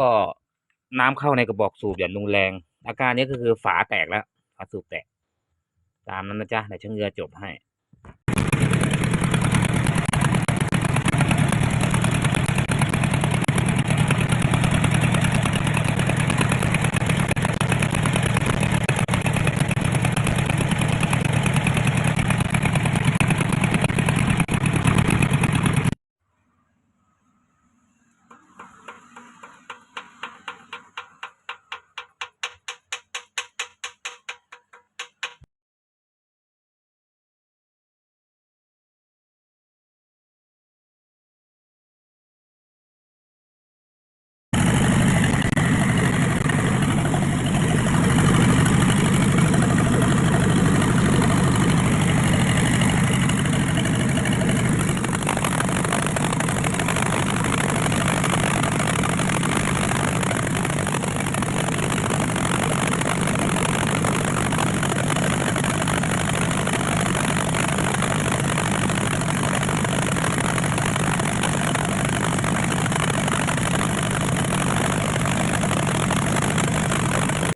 ก็น้ำเข้าในกระบอกสูบอย่างรุนแรง อาการนี้ก็คือฝาแตกแล้วฝาสูบแตก ตามนั้นนะจ๊ะเดี๋ยวช่างเรือจบให้